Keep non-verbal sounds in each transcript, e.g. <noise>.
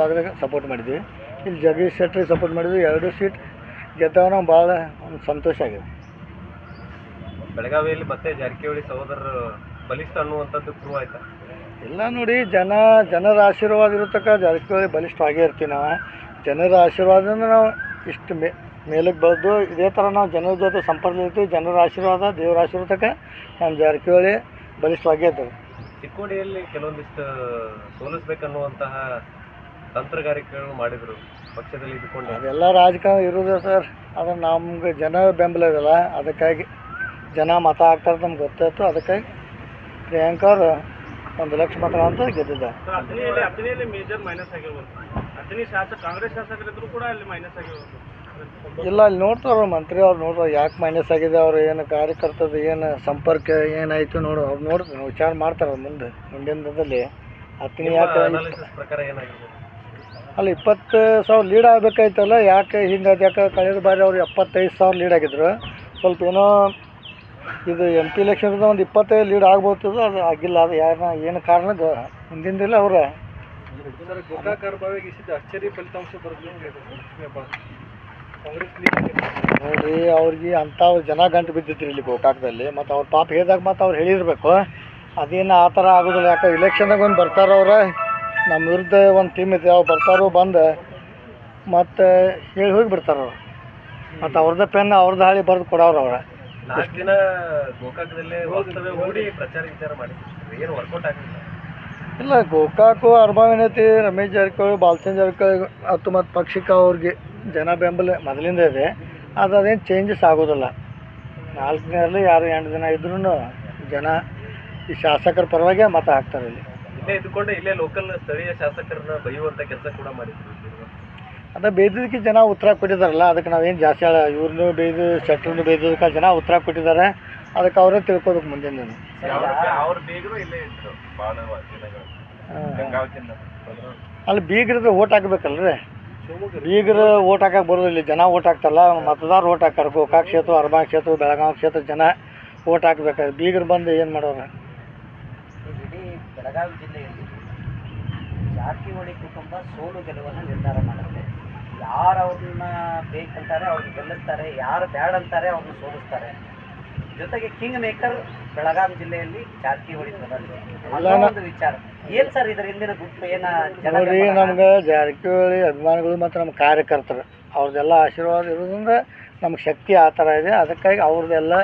ಭಾಗದಾಗ ಸಪೋರ್ಟ್ ಮಾಡಿದ್ವಿ. ಇಲ್ಲಿ ಜಗದೀಶ್ ಶೆಟ್ಟರಿ ಸಪೋರ್ಟ್ ಮಾಡಿದ್ವಿ ಎರಡು ಸೀಟ್ ಗೆದ್ದವನ ನಾವು ಭಾಳ ಒಂದು ಸಂತೋಷ ಆಗಿದೆ. ಬೆಳಗಾವಿಯಲ್ಲಿ ಮತ್ತೆ ಜಾರಕಿಹೊಳಿ ಸಹೋದರರು ಬಲಿಷ್ಠ ಅನ್ನುವಂಥದ್ದು ಪ್ರೂವ್ ಆಯ್ತಾ? ಎಲ್ಲ ನೋಡಿ ಜನ ಜನರ ಆಶೀರ್ವಾದ ಇರತಕ್ಕ ಜಾರಕಿಹೊಳಿ ಬಲಿಷ್ಠವಾಗೇ ಇರ್ತೀವಿ ನಾವು. ಜನರ ಆಶೀರ್ವಾದದಿಂದ ನಾವು ಇಷ್ಟು ಮೇ ಮೇಲಕ್ಕೆ ಬೆಳೆದು ಇದೇ ಥರ ನಾವು ಜನರ ಜೊತೆ ಸಂಪರ್ಕ ಇರ್ತೀವಿ ಜನರ ಆಶೀರ್ವಾದ ದೇವರ ಆಶೀರ್ವಾದಕ್ಕೆ ನಮ್ಮ ಜಾರಕಿಹೊಳಿ ಬಲಿಷ್ಠವಾಗೇ ಇರ್ತದೆ. ಚಿಕ್ಕೋಡಿಯಲ್ಲಿ ಕೆಲವೊಂದಿಷ್ಟು ಸೋಲಿಸ್ಬೇಕನ್ನುವಂತಹ ತಂತ್ರಗಾರಿಕೆಗಳು ಮಾಡಿದ್ರು ಪಕ್ಷದಲ್ಲಿ ಇದ್ದುಕೊಂಡು. ಅದೆಲ್ಲ ರಾಜಕಾರಣ ಇರೋದೇ ಸರ್. ಅದು ನಮ್ಗೆ ಜನ ಬೆಂಬಲ ಇದಲ್ಲ. ಅದಕ್ಕಾಗಿ ಜನ ಮತ ಹಾಕ್ತಾರೆ ನಮ್ಗೆ ಗೊತ್ತಾಯ್ತು ಅದಕ್ಕಾಗಿ ಪ್ರಿಯಾಂಕ ಅವರು ಒಂದು ಲಕ್ಷ ಮತ ಅಂತ ಗೆದ್ದಿದ್ದ ಅಥಣಿಯಲ್ಲಿ ಅಥಣಿಯಲ್ಲಿ ಮೇಜರ್ ಮೈನಸ್ ಆಗಿರ್ಬೋದು. ಅಥಣಿ ಶಾಸಕ ಕಾಂಗ್ರೆಸ್ ಶಾಸಕರಿದ್ರು ಕೂಡ ಅಲ್ಲಿ ಮೈನಸ್ ಆಗಿರ್ಬೋದು. ಇಲ್ಲ ಅಲ್ಲಿ ನೋಡ್ತಾರ ಮಂತ್ರಿ ಅವ್ರು ನೋಡ್ತಾರೆ ಯಾಕೆ ಮೈನಸ್ ಆಗಿದೆ? ಅವ್ರು ಏನು ಕಾರ್ಯಕರ್ತದ ಏನು ಸಂಪರ್ಕ ಏನಾಯಿತು ನೋಡು. ಅವ್ರು ನೋಡ್ತಾರೆ ವಿಚಾರ ಮಾಡ್ತಾರೆ ಮುಂದೆ. ಮುಂದಿನ ದಿನದಲ್ಲಿ ಹತ್ತನೇ ಯಾಕೆ ಪ್ರಕಾರ ಏನಾಗಿರ್ಬೋದು ಅಲ್ಲಿ ಇಪ್ಪತ್ತು ಸಾವಿರ ಲೀಡ್ ಆಗಬೇಕಾಯ್ತಲ್ಲ ಯಾಕೆ ಹಿಂಗೆ ಯಾಕೆ ಕಳೆದ ಬಾರಿ ಅವ್ರು ಎಪ್ಪತ್ತೈದು ಸಾವಿರ ಲೀಡ್ ಆಗಿದ್ರು? ಸ್ವಲ್ಪ ಏನೋ ಇದು ಎಂ ಪಿ ಎಲೆಕ್ಷನ್ದ ಒಂದು ಇಪ್ಪತ್ತೈದು ಲೀಡ್ ಆಗ್ಬೋದು ಅದು ಆಗಿಲ್ಲ ಅದು ಯಾರನ್ನ ಏನು ಕಾರಣ ಗೊ- ಹಿಂದಿಂದಿಲ್ಲ ಅವ್ರ. ನೋಡ್ರಿ ಅವ್ರಿಗೆ ಅಂಥವ್ರು ಜನ ಗಂಟು ಬಿದ್ದಿದ್ರು ಇಲ್ಲಿ ಗೋಕಾಕದಲ್ಲಿ ಮತ್ತು ಅವ್ರ ಪಾಪ ಹೇಳಿದಾಗ ಮತ್ತು ಅವ್ರು ಹೇಳಿರ್ಬೇಕು. ಅದೇನು ಆ ಥರ ಆಗೋದಿಲ್ಲ ಯಾಕೆ ಇಲೆಕ್ಷನ್ದಾಗ ಒಂದು ಬರ್ತಾರೆ ಅವ್ರ ನಮ್ಮ ವಿರುದ್ಧ ಒಂದು ಟೀಮ್ ಇದೆ ಅವ್ರು ಬರ್ತಾರೋ ಬಂದು ಮತ್ತೆ ಹೇಳಿ ಹೋಗಿ ಬಿಡ್ತಾರೆ ಅವ್ರು. ಮತ್ತು ಅವ್ರದ್ದೇ ಪೆನ್ ಅವ್ರದ್ದು ಹಾಳಿ ಬರೆದು ಕೊಡೋರು ಅವ್ರ. ನಾಲ್ಕು ದಿನ ಗೋಕಾಕದಲ್ಲೇ ವಾಸ್ತವ್ಯ ಹೂಡಿ ಪ್ರಚಾರ ವಿಚಾರ ಮಾಡಿದ್ರು ಏನು ವರ್ಕೌಟ್ ಆಗಲಿಲ್ಲ. ಇಲ್ಲ ಗೋಕಾಕು ಅರ್ಮಾವಿನತಿ ರಮೇಶ್ ಜಾರಕಿಹೊಳಿ ಬಾಲಚಂದ್ರ ಜಾರಕಿಹೊಳಿ ಅತ್ತು ಮತ್ತು ಪಕ್ಷಿಕ ಅವ್ರಿಗೆ ಜನ ಬೆಂಬಲ ಮೊದಲಿಂದ ಇದೆ. ಅದು ಅದೇನು ಚೇಂಜಸ್ ಆಗೋದಿಲ್ಲ. ನಾಲ್ಕು ದಿನದಲ್ಲಿ ಯಾರು ಎಂಟು ದಿನ ಇದ್ರೂ ಜನ ಈ ಶಾಸಕರ ಪರವಾಗಿ ಮತ ಹಾಕ್ತಾರೆ ಇಲ್ಲಿ. ಇಲ್ಲೇ ಇದ್ಕೊಂಡು ಇಲ್ಲೇ ಲೋಕಲ್ ಸ್ಥಳೀಯ ಶಾಸಕರನ್ನ ಬೈಯುವಂತ ಕೆಲಸ ಕೂಡ ಮಾಡಿದ್ರು ಅದ ಬೇದಿದ್ದಕ್ಕೆ ಜನ ಉತ್ತರ ಕೊಟ್ಟಿದ್ದಾರಲ್ಲ ಅದಕ್ಕೆ ನಾವೇನು ಜಾಸ್ತಿ ಹೇಳ ಇವ್ರನ್ನೂ ಬೇಯ್ದು ಶೆಟ್ರನ್ನು ಬೈದಕ್ಕೆ ಜನ ಉತ್ತರ ಕೊಟ್ಟಿದ್ದಾರೆ. ಅದಕ್ಕೆ ಅವರೇ ತಿಳ್ಕೊಬೇಕು ಮುಂದಿನ ನಾನು. ಅವ್ರ ಬೇಗರು ಇಲ್ಲೇ ಇದ್ರು ಭಾಳ. ಅಲ್ಲಿ ಬೀಗರದ್ದು ಓಟ್ ಹಾಕ್ಬೇಕಲ್ರಿ? ಬೀಗರು ಓಟ್ ಹಾಕಕ್ಕೆ ಬರೋದಿಲ್ಲ ಜನ ಓಟ್ ಹಾಕ್ತಾರಲ್ಲ ಮತದಾರ ಓಟ್ ಹಾಕ್ತಾರೆ. ಗೋಕಾಕ್ ಕ್ಷೇತ್ರ ಅರ್ಬಾ ಕ್ಷೇತ್ರ ಬೆಳಗಾವಿ ಕ್ಷೇತ್ರ ಜನ ಓಟ್ ಹಾಕ್ಬೇಕಾದ್ರೆ ಬೀಗರು ಬಂದು ಏನು ಮಾಡೋರು? ಇಡೀ ಬೆಳಗಾವಿ ಜಾರಕಿಹೊಳಿ ಕುಟುಂಬ ಸೋಲು ಗೆಲುವನ್ನು ನಿರ್ಧಾರ ಮಾಡುತ್ತೆ. ಯಾರು ಅವ್ರನ್ನ ಬೇಕಂತಾರೆ ಅವ್ರನ್ನ ಗೆಲ್ಲಿಸ್ತಾರೆ ಯಾರು ಬ್ಯಾಡ್ ಅಂತಾರೆ ಅವ್ರನ್ನ ಸೋಲಿಸ್ತಾರೆ. ಜೊತೆಗೆ ಕಿಂಗ್ ಮೇಕರ್ ಬೆಳಗಾವಿ ಜಿಲ್ಲೆಯಲ್ಲಿ ಜಾರಕಿಹೊಳಿ ಪ್ರಧಾನಿ ಒಂದು ವಿಚಾರ. ಏನ್ ಸರ್ ಇದರ ಹಿಂದಿನ ಗುಂಪು? ಏನ ನೋಡಿ? ನಮ್ಗೆ ಜಾರಕಿಹೊಳಿ ಅಭಿಮಾನಿಗಳು ಮತ್ತು ನಮ್ಮ ಕಾರ್ಯಕರ್ತರು ಅವ್ರದ್ದೆಲ್ಲ ಆಶೀರ್ವಾದ ಇರೋದ್ರಿಂದ ನಮ್ಗೆ ಶಕ್ತಿ ಆ ಥರ ಇದೆ. ಅದಕ್ಕಾಗಿ ಅವ್ರದ್ದೆಲ್ಲ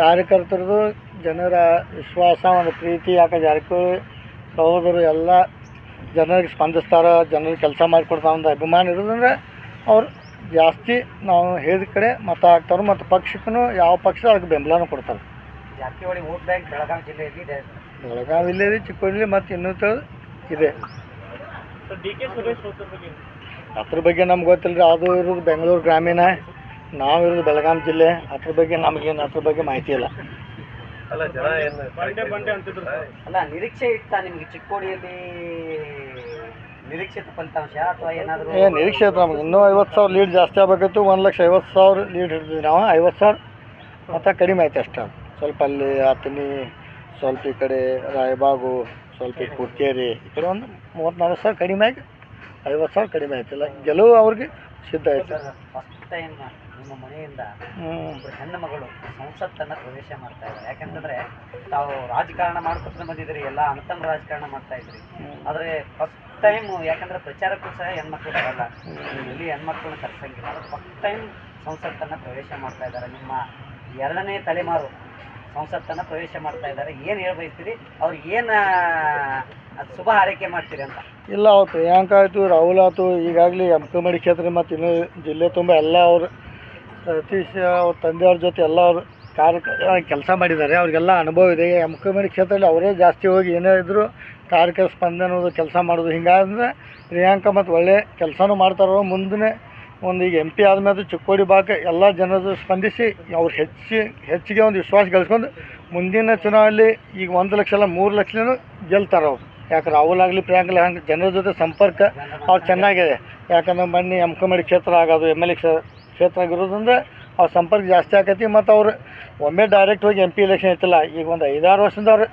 ಕಾರ್ಯಕರ್ತರದು ಜನರ ವಿಶ್ವಾಸ ಒಂದು ಪ್ರೀತಿ ಯಾಕೆ ಜಾರಕಿಹೊಳಿ ಸಹೋದರು ಎಲ್ಲ ಜನರಿಗೆ ಸ್ಪಂದಿಸ್ತಾರೆ ಜನರಿಗೆ ಕೆಲಸ ಮಾಡಿಕೊಡ್ತಾರೆ ಒಂದು ಅಭಿಮಾನ ಇರೋದಂದ್ರೆ ಅವ್ರು ಜಾಸ್ತಿ ನಾವು ಹೇಳಿದ ಕಡೆ ಮತ ಹಾಕ್ತಾರೆ ಮತ್ತು ಪಕ್ಷಕ್ಕೂ ಯಾವ ಪಕ್ಷ ಅದಕ್ಕೆ ಬೆಂಬಲನೂ ಕೊಡ್ತಾರೆ. ಜಾರಕಿಹೊಳಿ ವೋಟ್ ಬ್ಯಾಂಕ್ ಬೆಳಗಾವಿ ಜಿಲ್ಲೆಯಲ್ಲಿ ಇದೆ? ಬೆಳಗಾವಿ ಚಿಕ್ಕೋಡಿ ಮತ್ತು ಇನ್ನೂ ಇದೆ. ಸರ್ ಡಿ ಕೆ ಸುರೇಶ್ ಹೋಗ್ತಾರ ಬಗ್ಗೆ? ಅದ್ರ ಬಗ್ಗೆ ನಮ್ಗೆ ಗೊತ್ತಿಲ್ಲ ರೀ ಅದು ಇರೋದು ಬೆಂಗಳೂರು ಗ್ರಾಮೀಣ ನಾವು ಇರೋದು ಬೆಳಗಾಂ ಜಿಲ್ಲೆ ಅದ್ರ ಬಗ್ಗೆ ನಮಗೇನು ಅದ್ರ ಬಗ್ಗೆ ಮಾಹಿತಿ ಇಲ್ಲ. ಅಲ್ಲ ಜನ ಏನು ಬಂಡೆ ಬಂಡೆ ಅಂತಿದ್ರು ಅಲ್ಲ ನಿರೀಕ್ಷೆ ಇತ್ತ ನಿಮ್ಗೆ ಚಿಕ್ಕೋಡಿಯಲ್ಲಿ ನಿರೀಕ್ಷಿತ ಫಲಿತಾಂಶ ಅಥವಾ ಏನಾದರೂ? ಏ ನಿರೀಕ್ಷೆ ನಮ್ಗೆ. ಇನ್ನೂ ಐವತ್ತು ಸಾವಿರ ಲೀಡ್ ಜಾಸ್ತಿ ಆಗಬೇಕಿತ್ತು. ಒಂದು ಲಕ್ಷ ಐವತ್ತು ಸಾವಿರ ಲೀಡ್ ಹಿಡಿದ್ವಿ ನಾವು. ಐವತ್ತು ಸಾವಿರ? ಮತ್ತು ಕಡಿಮೆ ಆಯ್ತು ಅಷ್ಟೇ. ಸ್ವಲ್ಪ ಅಲ್ಲಿ ಆತನಿ ಸ್ವಲ್ಪ ಈ ಕಡೆ ರಾಯಬಾಗು ಸ್ವಲ್ಪ ಈ ಕುರ್ತೇರಿ ಈ ಕಡೆ ಒಂದು ಮೂವತ್ತ್ನಾಲ್ಕು ಸಾವಿರ ಕಡಿಮೆ ಆಗಿ ಐವತ್ತು ಸಾವಿರ ಕಡಿಮೆ ಆಯ್ತಿಲ್ಲ ಗೆಲುವು ಅವ್ರಿಗೆ ಸಿದ್ಧ ಆಯ್ತು. ಫಸ್ಟ್ ಟೈಮ್ ನಿಮ್ಮ ಮನೆಯಿಂದ ಒಬ್ಬರು ಹೆಣ್ಣು ಮಗಳು ಸಂಸತ್ತನ್ನ ಪ್ರವೇಶ ಮಾಡ್ತಾ ಇದ್ದಾರೆ. ಯಾಕಂತಂದ್ರೆ ತಾವು ರಾಜಕಾರಣ ಮಾಡ್ಕೊತ ಬಂದಿದ್ರಿ ಎಲ್ಲ ಅಂತಮ್ ರಾಜಕಾರಣ ಮಾಡ್ತಾ ಇದ್ರಿ ಆದ್ರೆ ಫಸ್ಟ್ ಟೈಮ್ ಯಾಕಂದ್ರೆ ಪ್ರಚಾರಕ್ಕೂ ಸಹ ಹೆಣ್ಮಕ್ಳು ಬರಲ್ಲ. ಇಲ್ಲಿ ಹೆಣ್ಮಕ್ಳನ್ನ ಕರ್ಸಂಗಿಲ್ಲ. ಆದ್ರೆ ಫಸ್ಟ್ ಟೈಮ್ ಸಂಸತ್ತನ್ನ ಪ್ರವೇಶ ಮಾಡ್ತಾ ಇದ್ದಾರೆ. ನಿಮ್ಮ ಎರಡನೇ ತಲೆಮಾರು ಸಂಸತ್ತನ್ನ ಪ್ರವೇಶ ಮಾಡ್ತಾ ಇದ್ದಾರೆ. ಏನು ಹೇಳ್ಬಯಸ್ತೀರಿ? ಅವ್ರಿಗೆ ಏನು ಶುಭ ಹಾರೈಕೆ ಮಾಡ್ತೀರಿ ಅಂತ? ಇಲ್ಲ ಅವ್ರು ಪ್ರಿಯಾಂಕಾ ಆಯಿತು ರಾಹುಲ್ ಆಯ್ತು ಈಗಾಗಲೇ ಎಮ್ಕಮಡಿ ಕ್ಷೇತ್ರ ಮತ್ತು ಇನ್ನೂ ಜಿಲ್ಲೆ ತುಂಬ ಎಲ್ಲ ಅವರು ಸತೀಶ್ ಅವ್ರ ತಂದೆಯವ್ರ ಜೊತೆ ಎಲ್ಲ ಅವರು ಕೆಲಸ ಮಾಡಿದ್ದಾರೆ. ಅವರಿಗೆಲ್ಲ ಅನುಭವ ಇದೆ. ಮುಖ್ಯಮಂತ್ರಿ ಕ್ಷೇತ್ರದಲ್ಲಿ ಅವರೇ ಜಾಸ್ತಿ ಹೋಗಿ ಏನೇ ಇದ್ದರೂ ಕಾರ್ಯಕರ್ತ ಅನ್ನೋದು ಕೆಲಸ ಮಾಡೋದು ಹಿಂಗಾದ್ರೆ ಪ್ರಿಯಾಂಕಾ ಮತ್ತು ಒಳ್ಳೆ ಕೆಲಸನೂ ಮಾಡ್ತಾರೋ ಮುಂದೆ ಒಂದು ಈಗ ಎಂ ಪಿ ಆದಮೇಲೆ ಚಿಕ್ಕೋಡಿ ಭಾಗ ಎಲ್ಲ ಜನರು ಸ್ಪಂದಿಸಿ ಅವ್ರು ಹೆಚ್ಚಿ, ಹೆಚ್ಚಿಗೆ ಒಂದು ವಿಶ್ವಾಸ ಗಳಿಸ್ಕೊಂಡು ಮುಂದಿನ ಚುನಾವಣೆಯಲ್ಲಿ ಈಗ ಒಂದು ಲಕ್ಷ ಅಲ್ಲ ಮೂರು ಲಕ್ಷನೂ ಗೆಲ್ತಾರೆ ಅವ್ರು. ಯಾಕೆ ರಾಹುಲ್ ಆಗಲಿ ಪ್ರಿಯಾಂಕಲಿ ಹಂಗೆ ಜನರ ಜೊತೆ ಸಂಪರ್ಕ ಅವ್ರು ಚೆನ್ನಾಗಿದೆ. ಯಾಕಂದ್ರೆ ಮೊನ್ನೆ ಎಂ ಕಮಡಿ ಕ್ಷೇತ್ರ ಆಗೋದು ಎಂ ಎಲ್ ಎ ಕ್ಷೇತ್ರ ಆಗಿರೋದ್ರಿಂದ ಅವ್ರ ಸಂಪರ್ಕ ಜಾಸ್ತಿ ಆಕೈತಿ ಮತ್ತು ಅವ್ರು ಒಮ್ಮೆ ಡೈರೆಕ್ಟ್ ಹೋಗಿ ಎಂ ಪಿ ಎಲೆಕ್ಷನ್ ಐತಿಲ್ಲ ಈಗ ಒಂದು ಐದಾರು ವರ್ಷದಿಂದ ಅವ್ರು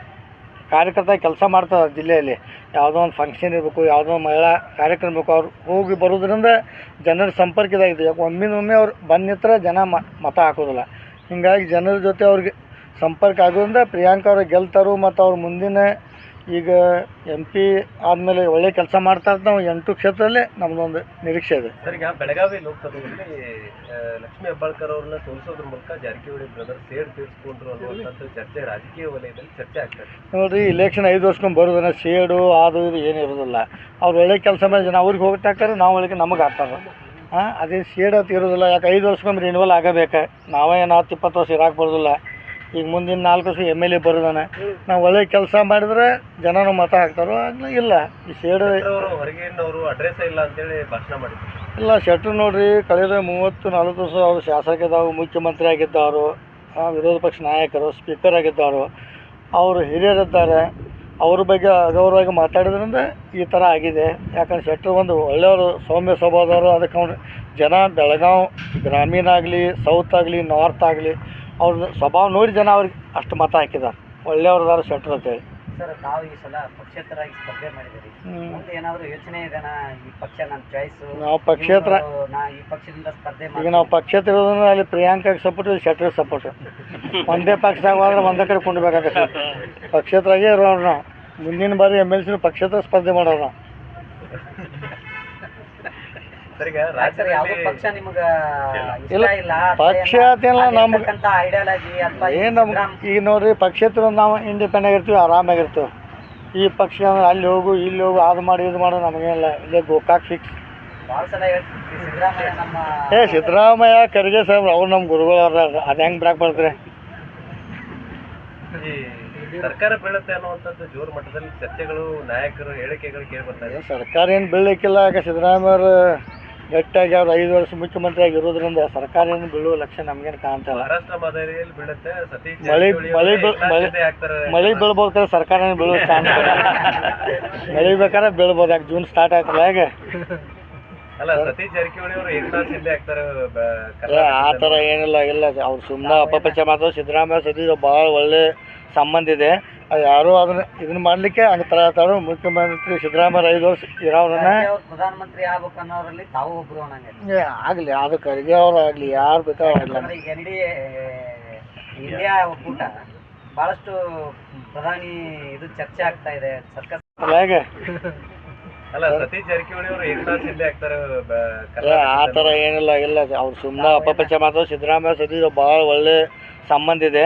ಕಾರ್ಯಕರ್ತ ಕೆಲಸ ಮಾಡ್ತಾರೆ ಜಿಲ್ಲೆಯಲ್ಲಿ. ಯಾವುದೋ ಒಂದು ಫಂಕ್ಷನ್ ಇರಬೇಕು, ಯಾವುದೋ ಒಂದು ಮಹಿಳಾ ಕಾರ್ಯಕ್ರಮ ಇರಬೇಕು ಅವ್ರು ಹೋಗಿ ಬರೋದ್ರಿಂದ ಜನರ ಸಂಪರ್ಕ ಇದಾಗಿದೆ. ಯಾಕೆ ಒಮ್ಮಿನೊಮ್ಮೆ ಅವ್ರು ಬಂದು ನಿಂತ್ರೆ ಜನ ಮತ ಹಾಕೋದಿಲ್ಲ. ಹಿಂಗಾಗಿ ಜನರ ಜೊತೆ ಅವ್ರಿಗೆ ಸಂಪರ್ಕ ಆಗೋದ್ರಿಂದ ಪ್ರಿಯಾಂಕ ಅವ್ರು ಗೆಲ್ತಾರೋ ಮತ್ತು ಅವ್ರ ಮುಂದಿನ ಈಗ ಎಂ ಪಿ ಆದಮೇಲೆ ಒಳ್ಳೆ ಕೆಲಸ ಮಾಡ್ತಾ ಇದ್ದ ನಾವು ಎಂಟು ಕ್ಷೇತ್ರದಲ್ಲೇ ನಮ್ಮದೊಂದು ನಿರೀಕ್ಷೆ ಇದೆ. ಸರ್ ಈಗ ಬೆಳಗಾವಿ ಲೋಕಸಭೆಯಲ್ಲಿ ಲಕ್ಷ್ಮೀ ಹೆಬ್ಬಾಳ್ಕರ್ ಅವ್ರನ್ನ ಸೋಲಿಸೋದ್ರ ಮೂಲಕ ಜಾರಕಿಹೊಳಿ ಬ್ರದರ್ ಸೇಡ್ ತೀರಿಸ್ಕೊಂಡ್ರು ಅನ್ನುವಂಥದ್ದು ಚರ್ಚೆ ರಾಜಕೀಯ ವಲಯದಲ್ಲಿ ಚರ್ಚೆ ಆಗ್ತದೆ ನೋಡ್ರಿ ಇಲೆಕ್ಷನ್ ಐದು ವರ್ಷಕ್ಕೊಮ್ಮೆ ಬರೋದನ್ನ ಸೇಡು ಅದು ಇದು ಏನು ಇರೋದಿಲ್ಲ. ಅವ್ರು ಒಳ್ಳೆ ಕೆಲಸ ಮಾಡಿ ಜನ ಅವ್ರಿಗೆ ಹೋಗಿ ಹಾಕ್ತಾರೆ ನಾವು ಒಳಗೆ ನಮಗೆ ಹಾಕ್ತಾರೆ. ಹಾಂ ಅದೇ ಸೇಡ್ ಅಂತ ಇರೋದಿಲ್ಲ ಯಾಕೆ ಐದು ವರ್ಷಕ್ಕೊಮ್ಮೆ ರಿನಿವಲ್ ಆಗಬೇಕು. ನಾವೇ ಏನು ಹತ್ತು ಇಪ್ಪತ್ತು ವರ್ಷ ಇರಾಕ್ ಬರೋದಿಲ್ಲ. ಈಗ ಮುಂದಿನ ನಾಲ್ಕು ವರ್ಷ ಎಂ ಎಲ್ ಎ ಬರೋದಾನೆ. ನಾವು ಒಳ್ಳೆ ಕೆಲಸ ಮಾಡಿದ್ರೆ ಜನನು ಮತ ಹಾಕ್ತಾರೋ ಆಗಲಿ ಇಲ್ಲ. ಈ ಶೇಡು ಹೊರಗಿನವರು ಅಡ್ರೆಸ್ ಇಲ್ಲ ಅಂತೇಳಿ ಭಾಷಣ ಮಾಡಿದ್ರು. ಇಲ್ಲ ಶೆಟ್ರು ನೋಡ್ರಿ ಕಳೆದ ಮೂವತ್ತು ನಲ್ವತ್ತು ವರ್ಷ ಅವರು ಶಾಸಕರಿದ್ದವರು ಮುಖ್ಯಮಂತ್ರಿ ಆಗಿದ್ದವರು ವಿರೋಧ ಪಕ್ಷ ನಾಯಕರು ಸ್ಪೀಕರ್ ಆಗಿದ್ದವರು ಅವರು ಹಿರಿಯರಿದ್ದಾರೆ. ಅವ್ರ ಬಗ್ಗೆ ಅಗೌರವಾಗಿ ಮಾತಾಡಿದ್ರಿಂದ ಈ ಥರ ಆಗಿದೆ. ಯಾಕಂದ್ರೆ ಶೆಟ್ರು ಒಂದು ಒಳ್ಳೆಯವರು ಸೌಮ್ಯ ಸ್ವಭಾವದವರು. ಅದಕ್ಕೆ ಜನ ಬೆಳಗಾವಿ ಗ್ರಾಮೀಣ ಆಗಲಿ ಸೌತ್ ಆಗಲಿ ನಾರ್ತ್ ಆಗಲಿ ಅವ್ರದ್ದು ಸ್ವಭಾವ ನೋಡಿ ಜನ ಅವ್ರಿಗೆ ಅಷ್ಟು ಮತ ಹಾಕಿದ್ದಾರೆ ಒಳ್ಳೆಯವ್ರದಾರ ಸೆಟ್ರ್ ಅಂತೇಳಿ. ಸರ್ ತಾವು ಈ ಸಲ ಪಕ್ಷೇತರಾಗಿ ಸ್ಪರ್ಧೆ ಮಾಡಿದಿರಿ ಮುಂದೆ ಏನಾದರೂ ಯೋಚನೆ ಇದೆನಾ? ಈ ಪಕ್ಷ ನನ್ನ ಚಾಯ್ಸು ನಾವು ಪಕ್ಷೇತರ ನಾ ಈ ಪಕ್ಷದಿಂದ ಸ್ಪರ್ಧೆ ಈಗ ಮಾಡಿ ನಾವು ಪಕ್ಷೇತರ ಇರೋದ್ರಿಂದ ಅಲ್ಲಿ ಪ್ರಿಯಾಂಕಾಗೆ ಸಪೋರ್ಟ್ ಇಲ್ಲಿ ಶೆಟ್ರಿಗೆ ಸಪೋರ್ಟ್ ಒಂದೇ ಪಕ್ಷದಾಗ ಹೋದ್ರೆ ಒಂದೇ ಕಡೆ ಕುಂಡ್ಬೇಕಾಗತ್ತೆ ಪಕ್ಷೇತರಾಗೇ ಇರೋರು ನಾವು. ಮುಂದಿನ ಬಾರಿ ಎಂ ಎಲ್ ಸಿ ಪಕ್ಷೇತರ ಸ್ಪರ್ಧೆ ಮಾಡೋರು ನಾವು. ಸರ್ ಈಗ ಸರ್ ಯಾವ್ದು ಪಕ್ಷ ನಿಮಗ ಇಲ್ಲ, ಇಲ್ಲ ಪಕ್ಷ ಅದೇನಿಲ್ಲ, ನಮ್ಗ್- ಐಡಿಯಾಲಜಿ ಅಥವಾ ಏನು ನಮ್ಗೆ ಈಗ ನೋಡ್ರಿ ಪಕ್ಷೇತರ ನಾವು ಇಂಡಿಪೆಂಡ್ ಆಗಿರ್ತೀವಿ ಆರಾಮಾಗಿರ್ತೀವಿ. ಈ ಪಕ್ಷ ಅಂದ್ರೆ ಅಲ್ಲಿ ಹೋಗು ಇಲ್ಲಿ ಹೋಗು ಅದು ಮಾಡಿ ಇದು ಮಾಡು ನಮಗೇನಿಲ್ಲ ಇಲ್ಲೇ ಗೋಕಾಕ್ ಫಿಕ್ಸ್ ಭಾಳ ಸಲ ಸಿದ್ದರಾಮಯ್ಯ ನಮ್ಮ ಏ ಸಿದ್ದರಾಮಯ್ಯ ಖರ್ಗೆ ಸಾಹೇಬ್ರು ಅವ್ರು ನಮ್ಮ ಗುರುಗಳು ಅವ್ರ ಅದು ಹೆಂಗೆ ಬ್ರಾಕ್ ಬರ್ತಾರೆ ಈ ಸರ್ಕಾರ ಬೀಳುತ್ತೆ ಅನ್ನುವಂಥದ್ದು ಜೋರು ಮಟ್ಟದಲ್ಲಿ ಚರ್ಚೆಗಳು ನಾಯಕರು ಹೇಳಿಕೆಗಳು ಕೇಳಿ ಬರ್ತಾ ಇದೆ. ಸರ್ಕಾರ ಏನು ಬೀಳಲಿಕ್ಕಿಲ್ಲ ಯಾಕೆ ಸಿದ್ದರಾಮಯ್ಯ ಅವರು ಗಟ್ಟಿಯಾಗಿ ಅವ್ರು ಐದು ವರ್ಷ ಮುಖ್ಯಮಂತ್ರಿ ಆಗಿರೋದ್ರಿಂದ ಸರ್ಕಾರ ಏನು ಬೀಳುವ ಲಕ್ಷಣ ನಮ್ಗೇನು ಕಾಣ್ತಾವ ಮಳೆ- ಮಳೆ ಮಳೆ- ಶಿಂದೆ ಮಳೆ ಬೀಳ್ಬೋದು ಕರೆ ಸರ್ಕಾರ ಏನು ಬೀಳುವ ಚಾನ್ಸ್ <laughs> ಮಳೆ ಬೇಕಾದ್ರೆ ಬೀಳ್ಬೋದು ಯಾಕೆ ಜೂನ್ ಸ್ಟಾರ್ಟ್ ಆಯ್ತಲ್ಲ ಹೇಗೆ? ಆ. ಥರ ಏನಿಲ್ಲ ಇಲ್ಲ ಅವ್ರು ಸುಮ್ಮನೆ ಅಪಪಚ ಮಾತ್ರ ಸಿದ್ದರಾಮಯ್ಯ ಸತೀಶ್ ಭಾಳ ಒಳ್ಳೆ ಸಂಬಂಧ ಇದೆ. ಯಾರೂ ಅದನ್ನ ಇದನ್ನ ಮಾಡ್ಲಿಕ್ಕೆ ಹಂಗೆ ತರ ತಾಳು ಮುಖ್ಯಮಂತ್ರಿ ಸಿದ್ದರಾಮಯ್ಯ ಐದು ವರ್ಷ ಇರೋರನ್ನ ಅವ್ರು ಪ್ರಧಾನಮಂತ್ರಿ ಆಗ್ಬೇಕನ್ನೋರಲ್ಲಿ ತಾವು ಒಬ್ರು ಅನ್ನಂಗೆ ಏ, ಆಗಲಿ ಅದು ಖರ್ಗೆ ಅವರು ಆಗಲಿ ಯಾರು ಬೇಕಾದ್ರೂ ಆಗಲಿ. ಈಗ ಎನ್ ಡಿ ಇಂಡಿಯಾ ಒಕ್ಕೂಟ ಬಹಳಷ್ಟು ಪ್ರಧಾನಿ ಇದು ಚರ್ಚೆ ಆಗ್ತಾ ಇದೆ. ಸರ್ಕಸ್ ಹೇಗೆ? ಅಲ್ಲ ಸತೀಶ್ ಜಾರಕಿಹೊಳಿ ಅವರು ಏಕನಾಥ್ ಶಿಂದೆ ಆಗ್ತಾರೆ ಆ ಥರ ಏನಿಲ್ಲ ಇಲ್ಲ ಅವ್ರು ಸುಮ್ಮನೆ ಅಪಪಚ ಮಾತ್ರ ಸಿದ್ದರಾಮಯ್ಯ ಸತೀಶ್ ಭಾಳ ಒಳ್ಳೆ ಸಂಬಂಧ ಇದೆ.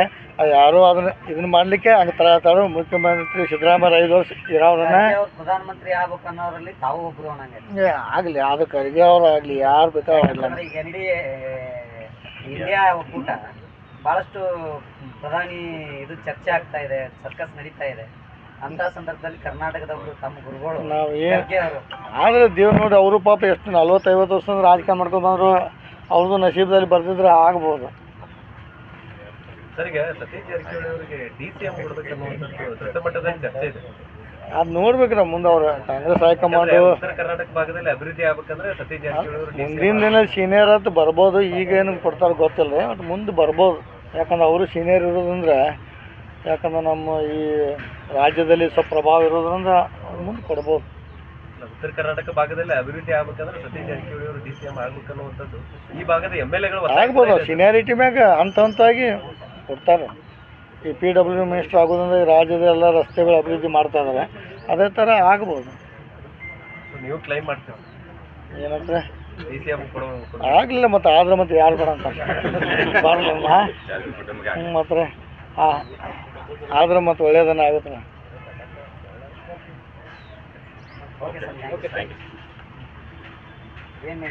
ಯಾರೂ ಅದನ್ನ ಇದನ್ನ ಮಾಡಲಿಕ್ಕೆ ಹಂಗೆ ಮುಖ್ಯಮಂತ್ರಿ ಸಿದ್ದರಾಮಯ್ಯ ಐದು ವರ್ಷ ಇರೋರನ್ನ ಪ್ರಧಾನಮಂತ್ರಿ ಆಗ್ಬೇಕು ಅನ್ನೋರಲ್ಲಿ ತಾವು ಅನ್ನಂಗೆ ಏ, ಆಗಲಿ ಅದು ಖರ್ಗೆ ಅವ್ರು ಆಗಲಿ ಯಾರು ಯಾಕಂದ್ರೆ ಈಗ ಎನ್ ಡಿ ಇಂಡಿಯಾ ಒಕ್ಕೂಟ ಬಹಳಷ್ಟು ಪ್ರಧಾನಿ ಇದು ಚರ್ಚೆ ಆಗ್ತಾ ಇದೆ ಸರ್ಕಸ್ ನಡೀತಾ ಇದೆ. ಅಂತ ಸಂದರ್ಭದಲ್ಲಿ ಕರ್ನಾಟಕದವರು ತಮ್ಮ ಗುರುಗಳು ನಾವು ಏನು ಖರ್ಗೆ ಆದರೆ ದೇವ್ರು ನೋಡಿ ಅವರು ಪಾಪ ಎಷ್ಟು ನಲ್ವತ್ತೈವತ್ತು ವರ್ಷ ರಾಜಕಾರಣ ಮಾಡ್ಕೊಂಡು ಬಂದರು ಅವ್ರದ್ದು ನಸೀಬದಲ್ಲಿ ಬರ್ದಿದ್ರೆ ಆಗ್ಬೋದು. ಸರ್ ಈಗ ಸತೀಶ್ ಜಾರಕಿಹೊಳಿ ಅವರಿಗೆ ಡಿ ಸಿ ಎಂ ಕೊಡ್ಬೇಕನ್ನುವಂಥದ್ದು ದೊಡ್ಡ ಮಟ್ಟದಲ್ಲಿ ಚರ್ಚೆ ಇದೆ. ಅದು ನೋಡ್ಬೇಕ್ರ ಮುಂದೆ ಅವ್ರು. ಕಾಂಗ್ರೆಸ್ ಹೈಕಮಾಂಡ್ ಉತ್ತರ ಕರ್ನಾಟಕ ಭಾಗದಲ್ಲಿ ಅಭಿವೃದ್ಧಿ ಆಗ್ಬೇಕಂದ್ರೆ ಸತೀಶ್ ಜಾರಕಿಹೊಳಿ ಅವರು ಮುಂದಿನ ದಿನ ಸೀನಿಯರ್ ಅಂತ ಬರ್ಬೋದು ಈಗ ಏನು ಕೊಡ್ತಾರೆ ಗೊತ್ತಿಲ್ಲ ರೀ ಬಟ್ ಮುಂದೆ ಬರ್ಬೋದು. ಯಾಕಂದ್ರೆ ಅವರು ಸೀನಿಯರ್ ಇರೋದಂದ್ರೆ ಯಾಕಂದ್ರೆ ನಮ್ಮ ಈ ರಾಜ್ಯದಲ್ಲಿ ಸ್ವಲ್ಪ ಪ್ರಭಾವ ಇರೋದ್ರಿಂದ ಅವ್ರು ಮುಂದೆ ಕೊಡ್ಬೋದು. ಉತ್ತರ ಕರ್ನಾಟಕ ಭಾಗದಲ್ಲಿ ಅಭಿವೃದ್ಧಿ ಆಗ್ಬೇಕಂದ್ರೆ ಸತೀಶ್ ಜಾರಕಿಹೊಳಿ ಅವರು ಡಿ ಸಿ ಎಂ ಆಗ್ಬೇಕನ್ನುವಂಥದ್ದು ಈ ಭಾಗದ ಎಂ ಎಲ್ ಎಗಳು ಆಗ್ಬೋದು ಸೀನಿಯಾರಿಟಿ ಮ್ಯಾಗ ಹಂತ ಹಂತಾಗಿ ಕೊಡ್ತಾರೆ. ಈ ಪಿ ಡಬ್ಲ್ಯೂ ಮಿನಿಸ್ಟ್ರ್ ಆಗೋದಂದ್ರೆ ಈ ರಾಜ್ಯದ ಎಲ್ಲ ರಸ್ತೆಗಳು ಅಭಿವೃದ್ಧಿ ಮಾಡ್ತಾ ಇದ್ದಾರೆ ಅದೇ ಥರ ಆಗ್ಬೋದು. ನೀವು ಕ್ಲೈಮ್ ಮಾಡ್ತೀವಿ ಏನಂದರೆ? ಆಗಲಿಲ್ಲ ಮತ್ತು ಆದ್ರೆ ಮತ್ತೆ ಯಾರು ಬೇಡ ಅಂತ. ಹ್ಞೂ ಮತ್ತೆ ಹಾಂ ಆದ್ರೆ ಮತ್ತೆ ಒಳ್ಳೇದನ್ನ ಆಗುತ್ತೆ. ಓಕೆ ಸರ್ ಏನು